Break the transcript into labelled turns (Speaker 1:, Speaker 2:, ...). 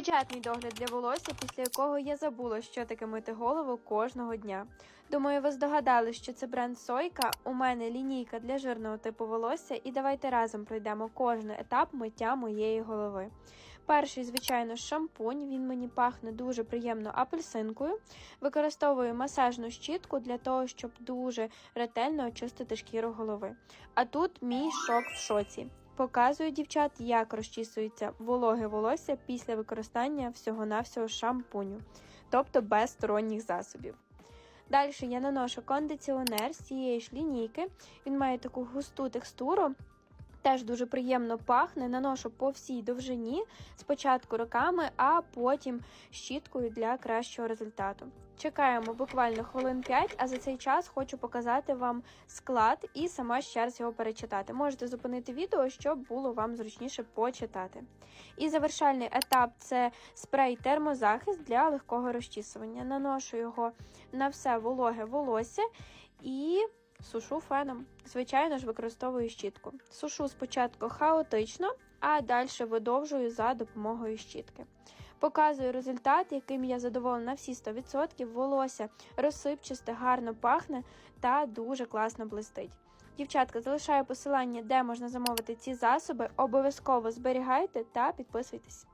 Speaker 1: Бюджетний догляд для волосся, після якого я забула, що таке мити голову кожного дня. Думаю, ви здогадали, що це бренд Сойка. У мене лінійка для жирного типу волосся, і давайте разом пройдемо кожен етап миття моєї голови. Перший, звичайно, шампунь. Він мені пахне дуже приємно апельсинкою. Використовую масажну щітку для того, щоб дуже ретельно очистити шкіру голови. А тут мій шок в шоці. Показую дівчат, як розчісується вологе волосся після використання всього-навсього шампуню, тобто без сторонніх засобів. Далі я наношу кондиціонер з цієї ж лінійки. Він має таку густу текстуру, теж дуже приємно пахне. Наношу по всій довжині, спочатку руками, а потім щіткою для кращого результату. Чекаємо буквально хвилин 5, а за цей час хочу показати вам склад і сама ще раз його перечитати. Можете зупинити відео, щоб було вам зручніше почитати. І завершальний етап це спрей термозахист для легкого розчісування. Наношу його на все вологе волосся і сушу феном. Звичайно ж, використовую щітку. Сушу спочатку хаотично, а далі видовжую за допомогою щітки. Показую результат, яким я задоволена на всі 100%. Волосся розсипчасте, гарно пахне та дуже класно блистить. Дівчатка, залишаю посилання, де можна замовити ці засоби. Обов'язково зберігайте та підписуйтесь.